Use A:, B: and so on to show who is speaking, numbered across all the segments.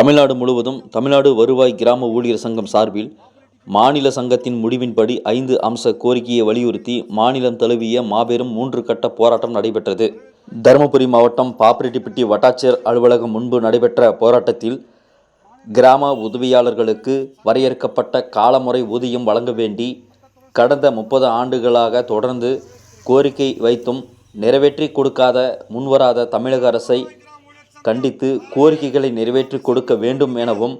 A: தமிழ்நாடு முழுவதும் தமிழ்நாடு வருவாய் கிராம ஊழியர் சங்கம் சார்பில் மாநில சங்கத்தின் முடிவின்படி ஐந்து அம்ச கோரிக்கையை வலியுறுத்தி மாநிலம் தழுவிய மாபெரும் மூன்று கட்ட போராட்டம் நடைபெற்றது. தருமபுரி மாவட்டம் பாப்பிரெட்டிப்பட்டி வட்டாட்சியர் அலுவலகம் முன்பு நடைபெற்ற போராட்டத்தில் கிராம உதவியாளர்களுக்கு வரையறுக்கப்பட்ட காலமுறை ஊதியம் வழங்க வேண்டி கடந்த முப்பது ஆண்டுகளாக தொடர்ந்து கோரிக்கை வைத்தும் நிறைவேற்றி கொடுக்காத முன்வராத தமிழக அரசை கண்டித்து கோரிக்கைகளை நிறைவேற்றி கொடுக்க வேண்டும் எனவும்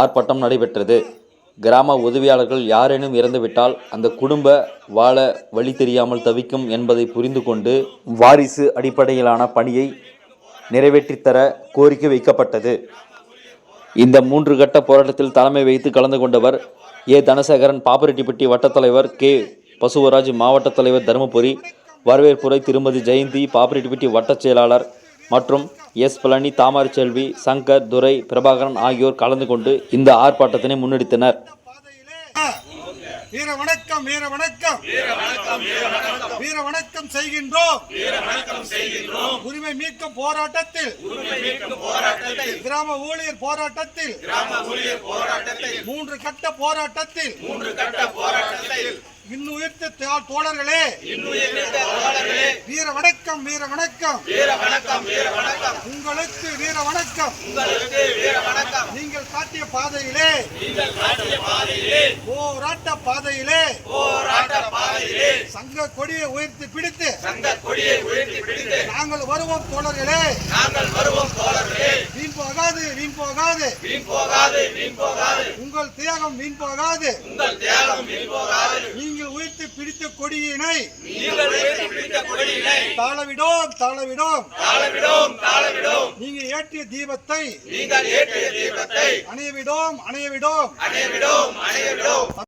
A: ஆர்ப்பாட்டம் நடைபெற்றது. கிராம உதவியாளர்கள் யாரேனும் இறந்துவிட்டால் அந்த குடும்ப வாழ வழி தெரியாமல் தவிக்கும் என்பதை புரிந்து கொண்டு வாரிசு அடிப்படையிலான பணியை நிறைவேற்றித்தர கோரிக்கை வைக்கப்பட்டது. இந்த மூன்று கட்ட போராட்டத்தில் தலைமை வைத்து கலந்து கொண்டவர் ஏ. தனசேகரன் பாப்பரெட்டிப்பட்டி வட்டத் தலைவர் கே. பசுவராஜ் மாவட்ட தலைவர் தருமபுரி வரவேற்புரை திருமதி ஜெயந்தி பாப்பரெட்டிப்பட்டி வட்டச் செயலாளர் மற்றும் எஸ் பழனி தாமரை செல்வி சங்கர் துரை பிரபாகரன் ஆகியோர் கலந்து கொண்டு இந்த ஆர்ப்பாட்டத்தினை முன்னெடுத்தனர்.
B: வீர வணக்கம் வீர வணக்கம். வீர வணக்கம் செய்கின்றோம். உரிமை மீட்கும் போராட்டத்தில். கிராம ஊழியர் போராட்டத்தில். மூன்று கட்ட போராட்டத்தில். இன்னுயிர்த்த தோழர்களே. வீர வணக்கம் வீர வணக்கம் உங்களுக்கு வீர வணக்கம் நீங்கள் காட்டிய பாதையிலே. போராட்ட பாதையிலே. சங்க கொடியை உயர்த்தி பிடித்து நாங்கள் வருவோம் தோழர்களே. வீண் போகாது வீண் போகாது. உங்கள் தியாகம் வீண் போகாது. நீங்கள் உயர்த்தி பிடித்த கொடியினை தாளவிடோம் தாளவிடோம் நீங்க ஏற்றிய தீபத்தை அணையவிடோம் அணையவிடோம்.